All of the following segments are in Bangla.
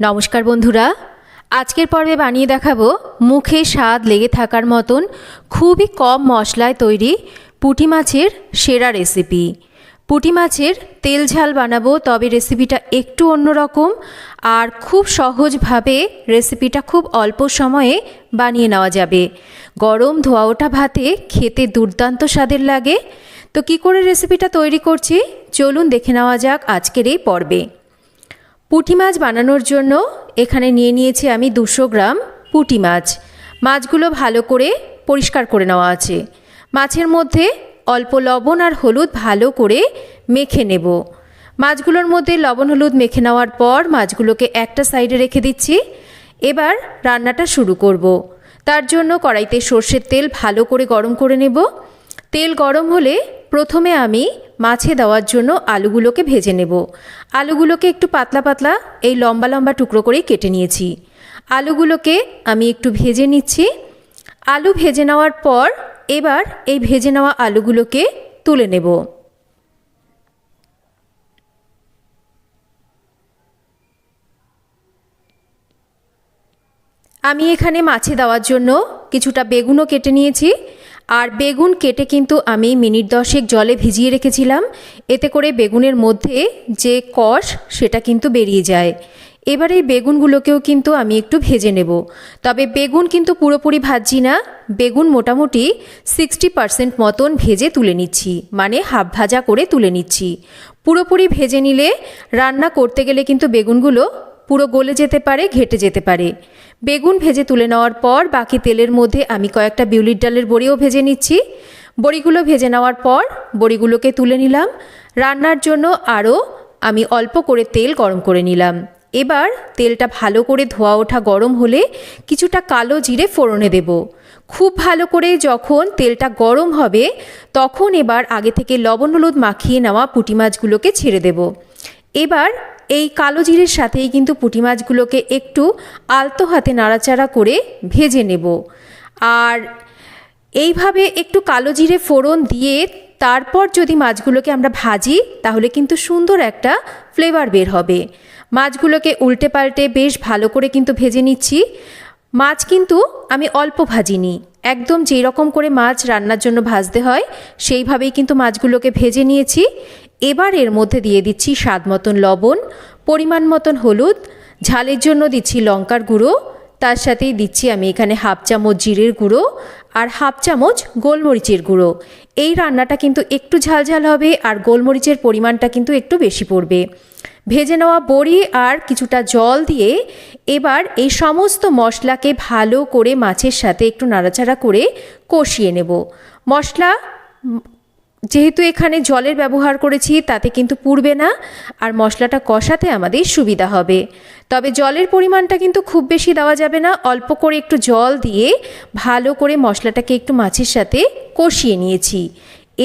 নমস্কার বন্ধুরা। আজকের পর্বে বানিয়ে দেখাবো মুখে স্বাদ লেগে থাকার মতন খুবই কম মশলায় তৈরি পুঁটি মাছের সেরা রেসিপি। পুঁটি মাছের তেল ঝাল বানাবো, তবে রেসিপিটা একটু অন্যরকম আর খুব সহজভাবে রেসিপিটা খুব অল্প সময়ে বানিয়ে নেওয়া যাবে। গরম ধোয়া ওঠা ভাতে খেতে দুর্দান্ত স্বাদের লাগে। তো কি করে রেসিপিটা তৈরি করছি? চলুন দেখে নেওয়া যাক আজকের এই পর্বে। পুঁটি মাছ বানানোর জন্য এখানে নিয়ে নিয়েছি আমি দুশো গ্রাম পুঁটি মাছ। মাছগুলো ভালো করে পরিষ্কার করে নেওয়া আছে। মাছের মধ্যে অল্প লবণ আর হলুদ ভালো করে মেখে নেব। মাছগুলোর মধ্যে লবণ হলুদ মেখে নেওয়ার পর মাছগুলোকে একটা সাইডে রেখে দিচ্ছি। এবার রান্নাটা শুরু করব। তার জন্য কড়াইতে সর্ষের তেল ভালো করে গরম করে নেব। তেল গরম হলে প্রথমে আমি মাছে দেওয়ার জন্য আলুগুলোকে ভেজে নেব। আলুগুলোকে একটু পাতলা পাতলা, এই লম্বা লম্বা টুকরো করেই কেটে নিয়েছি। আলুগুলোকে আমি একটু ভেজে নিচ্ছি। আলু ভেজে নেওয়ার পর এবার এই ভেজে নেওয়া আলুগুলোকে তুলে নেব। আমি এখানে মাছে দেওয়ার জন্য কিছুটা বেগুনও কেটে নিয়েছি। আর বেগুন কেটে কিন্তু আমি মিনিট দশেক জলে ভিজিয়ে রেখেছিলাম। এতে করে বেগুনের মধ্যে যে কষ, সেটা কিন্তু বেরিয়ে যায়। এবার এই বেগুনগুলোকেও কিন্তু আমি একটু ভেজে নেব। তবে বেগুন কিন্তু পুরোপুরি ভাজছি না। বেগুন মোটামুটি সিক্সটি পারসেন্ট মতন ভেজে তুলে নিচ্ছি। মানে হাফ ভাজা করে তুলে নিচ্ছি। পুরোপুরি ভেজে নিলে রান্না করতে গেলে কিন্তু বেগুনগুলো পুরো গলে যেতে পারে, ঘেটে যেতে পারে। বেগুন ভেজে তুলে নেওয়ার পর বাকি তেলের মধ্যে আমি কয়েকটা বিউলির ডালের বড়িও ভেজে নিচ্ছি। বড়িগুলো ভেজে নেওয়ার পর বড়িগুলোকে তুলে নিলাম। রান্নার জন্য আরও আমি অল্প করে তেল গরম করে নিলাম। এবার তেলটা ভালো করে ধোয়া ওঠা গরম হলে কিছুটা কালো জিরে ফোড়নে দেব। খুব ভালো করে যখন তেলটা গরম হবে, তখন এবার আগে থেকে লবণ হলুদ মাখিয়ে নেওয়া পুঁটি মাছগুলোকে ছেড়ে দেব। এবার এই কালো জিরের সাথেই কিন্তু পুঁটি মাছগুলোকে একটু আলতো হাতে নাড়াচাড়া করে ভেজে নেব। আর এইভাবে একটু কালো জিরে ফোড়ন দিয়ে তারপর যদি মাছগুলোকে আমরা ভাজি, তাহলে কিন্তু সুন্দর একটা ফ্লেভার বের হবে। মাছগুলোকে উল্টে পাল্টে বেশ ভালো করে কিন্তু ভেজে নিচ্ছি। মাছ কিন্তু আমি অল্প ভাজিনি। একদম যেই রকম করে মাছ রান্নার জন্য ভাজতে হয়, সেইভাবেই কিন্তু মাছগুলোকে ভেজে নিয়েছি। এবার এর মধ্যে দিয়ে দিচ্ছি স্বাদ মতন লবণ, পরিমাণ মতন হলুদ, ঝালের জন্য দিচ্ছি লঙ্কার গুঁড়ো, তার সাথেই দিচ্ছি আমি এখানে হাফ চামচ জিরের গুঁড়ো আর হাফ চামচ গোলমরিচের গুঁড়ো। এই রান্নাটা কিন্তু একটু ঝাল ঝাল হবে আর গোলমরিচের পরিমাণটা কিন্তু একটু বেশি পড়বে। ভেজে নেওয়া বড়ি আর কিছুটা জল দিয়ে এবার এই সমস্ত মশলাকে ভালো করে মাছের সাথে একটু নাড়াচাড়া করে কষিয়ে নেব। মশলা যেহেতু এখানে জলের ব্যবহার করেছি, তাতে কিন্তু পুড়বে না আর মশলাটা কষাতে আমাদের সুবিধা হবে। তবে জলের পরিমাণটা কিন্তু খুব বেশি দেওয়া যাবে না, অল্প করে একটু জল দিয়ে ভালো করে মশলাটাকে একটু মাছের সাথে কষিয়ে নিয়েছি।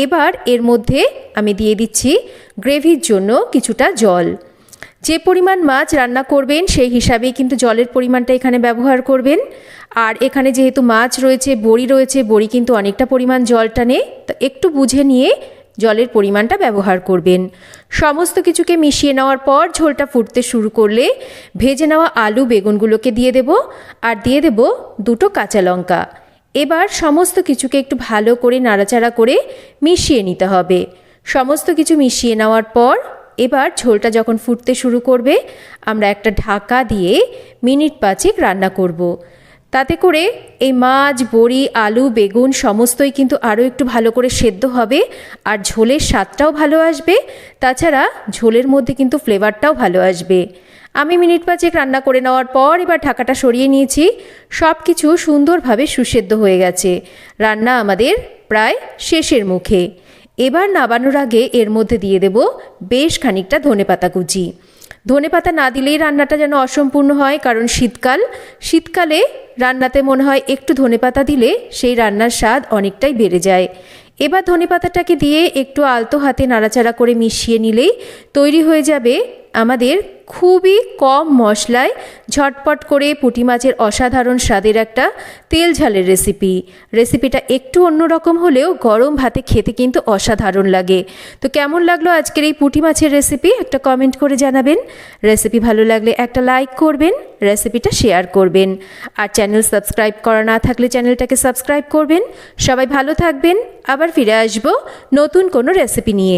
এবার এর মধ্যে আমি দিয়ে দিচ্ছি গ্রেভির জন্য কিছুটা জল। যে পরিমাণ মাছ রান্না করবেন, সেই হিসাবেই কিন্তু জলের পরিমাণটা এখানে ব্যবহার করবেন। আর এখানে যেহেতু মাছ রয়েছে, বড়ি রয়েছে, বড়ি কিন্তু অনেকটা পরিমাণ জল টানে, তো একটু বুঝে নিয়ে জলের পরিমাণটা ব্যবহার করবেন। সমস্ত কিছুকে মিশিয়ে নেওয়ার পর ঝোলটা ফুটতে শুরু করলে ভেজে নেওয়া আলু বেগুনগুলোকে দিয়ে দেব, আর দিয়ে দেব দুটো কাঁচা লঙ্কা। এবার সমস্ত কিছুকে একটু ভালো করে নাড়াচাড়া করে মিশিয়ে নিতে হবে। সমস্ত কিছু মিশিয়ে নেওয়ার পর এবার ঝোলটা যখন ফুটতে শুরু করবে, আমরা একটা ঢাকা দিয়ে মিনিট পাঁচেক রান্না করব। তাতে করে এই মাছ, বড়ি, আলু, বেগুন সমস্তই কিন্তু আরও একটু ভালো করে সেদ্ধ হবে আর ঝোলের স্বাদটাও ভালো আসবে। তাছাড়া ঝোলের মধ্যে কিন্তু ফ্লেভারটাও ভালো আসবে। আমি মিনিট পাঁচেক রান্না করে নেওয়ার পর এবার ঢাকাটা সরিয়ে নিয়েছি। সব কিছু সুন্দরভাবে সুসেদ্ধ হয়ে গেছে। রান্না আমাদের প্রায় শেষের মুখে। এবার নাবানোর আগে এর মধ্যে দিয়ে দেব বেশ খানিকটা ধনেপাতা কুচি। ধনেপাতা না দিলেই রান্নাটা যেন অসম্পূর্ণ হয়, কারণ শীতকাল। শীতকালে রান্নাতে মনে হয় একটু ধনেপাতা দিলে সেই রান্নার স্বাদ অনেকটাই বেড়ে যায়। এবার ধনেপাতাটাকে দিয়ে একটু আলতো হাতে নাড়াচাড়া করে মিশিয়ে নিলেই তৈরি হয়ে যাবে আমাদের খুবই কম মশলায় ঝটপট করে পুঁটি মাছের অসাধারণ স্বাদের একটা তেল ঝালের রেসিপি রেসিপিটা একটু অন্যরকম হলেও গরম ভাতে খেতে কিন্তু অসাধারণ লাগে। তো কেমন লাগল আজকের এই পুঁটি মাছের রেসিপি একটা কমেন্ট করে জানাবেন। রেসিপি ভালো লাগলে একটা লাইক করবেন রেসিপিটা শেয়ার করবেন। আর চ্যানেল সাবস্ক্রাইব করা না থাকলে চ্যানেলটাকে সাবস্ক্রাইব করবেন। সবাই ভালো থাকবেন, আবার ফিরে আসব নতুন কোনো রেসিপি নিয়ে।